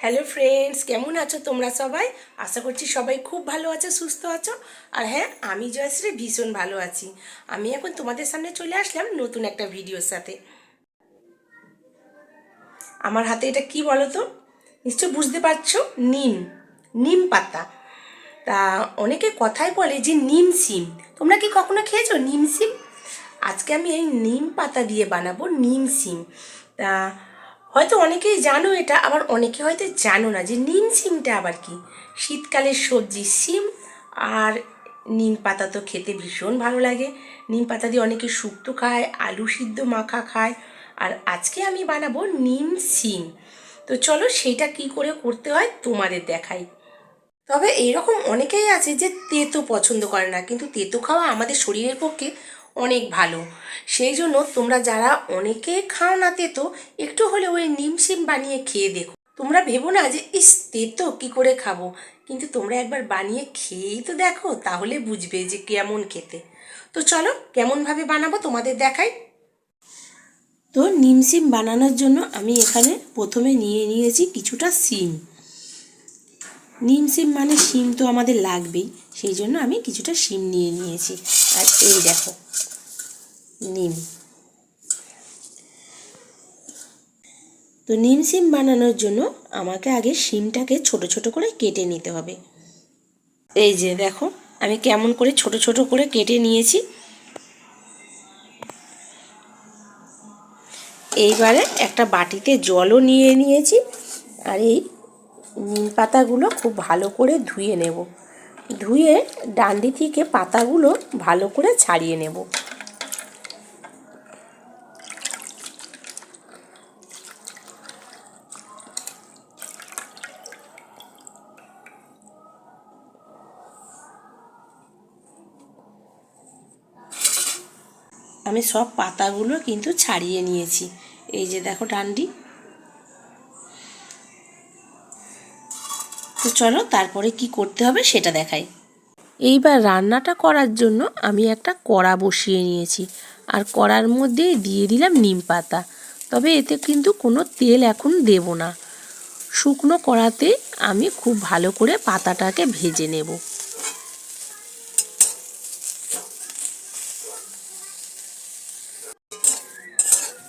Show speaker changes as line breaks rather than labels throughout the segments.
Hello friends কেমন আছো তোমরা সবাই? আশা করছি সবাই খুব ভালো আছো, সুস্থ আছো। আর হ্যাঁ আমি জয়শ্রী, ভীষণ ভালো আছি। আমি এখন তোমাদের সামনে চলে আসলাম নতুন একটা ভিডিওর সাথে। আমার হাতে এটা কি বলো তো নিশ্চয় বুঝতে পারছ? নিম নিম পাতা। তা অনেকে কথাই বলে যে নিম সিম। তোমরা কি কখনো খেয়েছো নিম সিম? আজকে আমি এই নিম পাতা দিয়ে বানাবো নিম সিম। তা হয়তো অনেকেই জানো এটা, আবার অনেকে হয়তো জানো না যে নিম সিমটা আবার কি? শীতকালের সবজি সিম আর নিম পাতা তো খেতে ভীষণ ভালো লাগে। নিম পাতা দিয়ে অনেকে শুক্তো খায়, আলু সিদ্ধ মাখা খায়, আর আজকে আমি বানাবো নিম সিম। তো চলো সেইটা কি করে করতে হয় তোমাদের দেখাই। তবে এইরকম অনেকেই আছে যে তেতো পছন্দ করে না, কিন্তু তেতো খাওয়া আমাদের শরীরের পক্ষে অনেক ভালো। সেই জন্য তোমরা যারা অনেকে খাও না তেতো, একটু হলে ওই নিম সিম বানিয়ে খেয়ে দেখো। তোমরা ভেবো না যে, ইস, তেতো কি করে খাব? কিন্তু তোমরা একবার বানিয়ে খেয়েই তো দেখো, তাহলে বুঝবে যে কেমন খেতে। তো চলো, কেমনভাবে বানাবো তোমাদের দেখাই। তো নিম সিম বানানোর জন্য আমি এখানে প্রথমে নিয়ে নিয়েছি কিছুটা সিম নিম সিম মানে সিম তো আমাদের লাগবেই, সেই জন্য আমি কিছুটা সিম নিয়ে নিয়েছি। আর এই দেখো নিম। তো নিম সিম বানানোর জন্য আমাকে আগে সিমটাকে ছোট ছোট করে কেটে নিতে হবে। এই যে দেখো, আমি কেমন করে ছোট ছোট করে কেটে নিয়েছি। এইবারে একটা বাটিতে জলও নিয়ে নিয়েছি আর এই নিম পাতাগুলো খুব ভালো করে ধুয়ে নেব। ধুয়ে ডান্ডি থেকে পাতাগুলো ভালো করে ছাড়িয়ে নেব। আমি সব পাতাগুলো কিন্তু ছাড়িয়ে নিয়েছি। এই যে দেখো ডান্ডি। তো চলো তারপরে কি করতে হবে সেটা দেখাই। এইবার রান্নাটা করার জন্য আমি একটা কড়া বসিয়ে নিয়েছি। আর কড়ার মধ্যে দিয়ে দিলাম নিম পাতা। তবে এতে কিন্তু কোনো তেল এখন দেব না। শুকনো কড়াতে আমি খুব ভালো করে পাতাটাকে ভেজে নেব।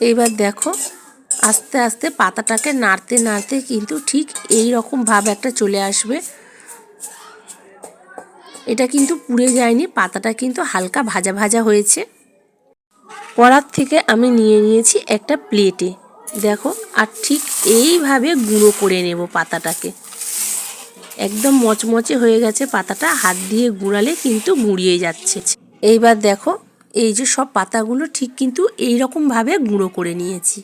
এইবার দেখো, আস্তে আস্তে পাতাটাকে নাড়তে নাড়তে কিন্তু ঠিক এই রকম ভাব একটা চলে আসবে। এটা কিন্তু পুড়ে যায়নি, পাতাটা কিন্তু হালকা ভাজা ভাজা হয়েছে। কড়ার থেকে আমি নিয়ে নিয়েছি একটা প্লেটে। দেখো, আর ঠিক এইভাবে গুঁড়ো করে নেব পাতাটাকে। একদম মচমচে হয়ে গেছে পাতাটা, হাত দিয়ে গুঁড়ালে কিন্তু গুঁড়িয়ে যাচ্ছে। এইবার দেখো এই যে সব পাতাগুলো ঠিক কিন্তু এই রকমভাবে গুঁড়ো করে নিয়েছি।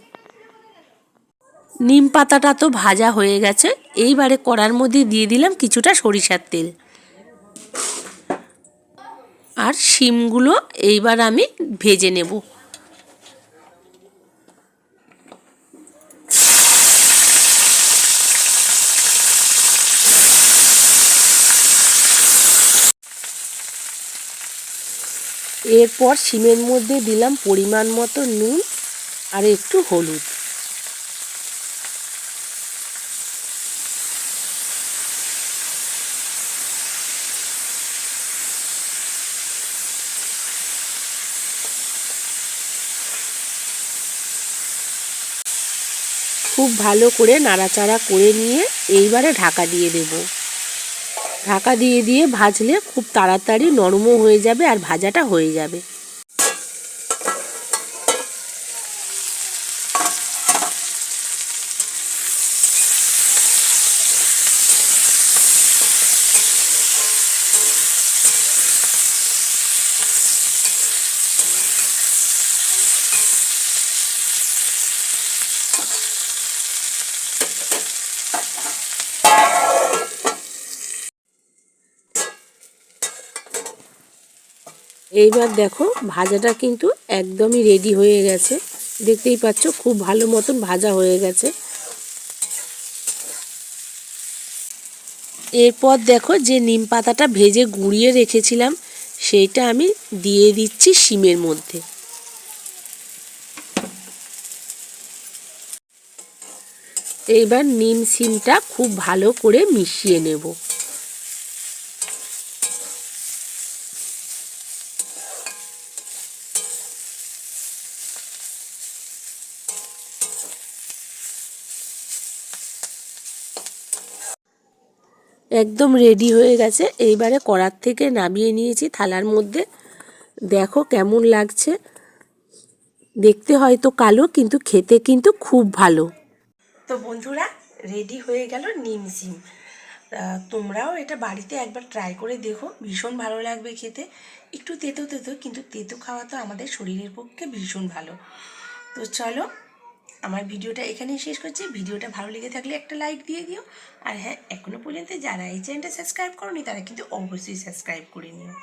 নিম পাতাটা তো ভাজা হয়ে গেছে, এইবারে কড়ার মধ্যে দিয়ে দিলাম কিছুটা সরিষার তেল। আর শিমগুলো এইবার আমি ভেজে নেব। এরপর শিমের মধ্যে দিলাম পরিমাণ মতো নুন আর একটু হলুদ। খুব ভালো করে নাড়াচাড়া করে নিয়ে এইবারে ঢাকা দিয়ে দেব। ঢাকা দিয়ে দিয়ে ভাজলে খুব তাড়াতাড়ি নরমও হয়ে যাবে আর ভাজাটা হয়ে যাবে। এইবার দেখো ভাজাটা কিন্তু একদমই রেডি হয়ে গেছে। দেখতেই পাচ্ছ, খুব ভালো মতন ভাজা হয়ে গেছে। এরপর দেখো যে নিম পাতাটা ভেজে গুঁড়িয়ে রেখেছিলাম, সেইটা আমি দিয়ে দিচ্ছি শিমের মধ্যে। এইবার নিম সিমটা খুব ভালো করে মিশিয়ে নেব। একদম রেডি হয়ে গেছে। এইবারে কড়ার থেকে নামিয়ে নিয়েছি থালার মধ্যে। দেখো কেমন লাগছে। দেখতে হয়তো কালো, কিন্তু খেতে কিন্তু খুব ভালো। তো বন্ধুরা রেডি হয়ে গেল নিম সিম তোমরাও এটা বাড়িতে একবার ট্রাই করে দেখো। ভীষণ ভালো লাগবে খেতে। একটু তেতো তেতো, কিন্তু তেতো খাওয়া তো আমাদের শরীরের পক্ষে ভীষণ ভালো। তো চলো আমার ভিডিওটা এখানেই শেষ করছি। ভিডিওটা ভালো লেগে থাকলে একটা লাইক দিয়ে দিও। আর হ্যাঁ এখনও পর্যন্ত যারা এই চ্যানেলটা সাবস্ক্রাইব করনি, তারা কিন্তু অবশ্যই সাবস্ক্রাইব করে নিও।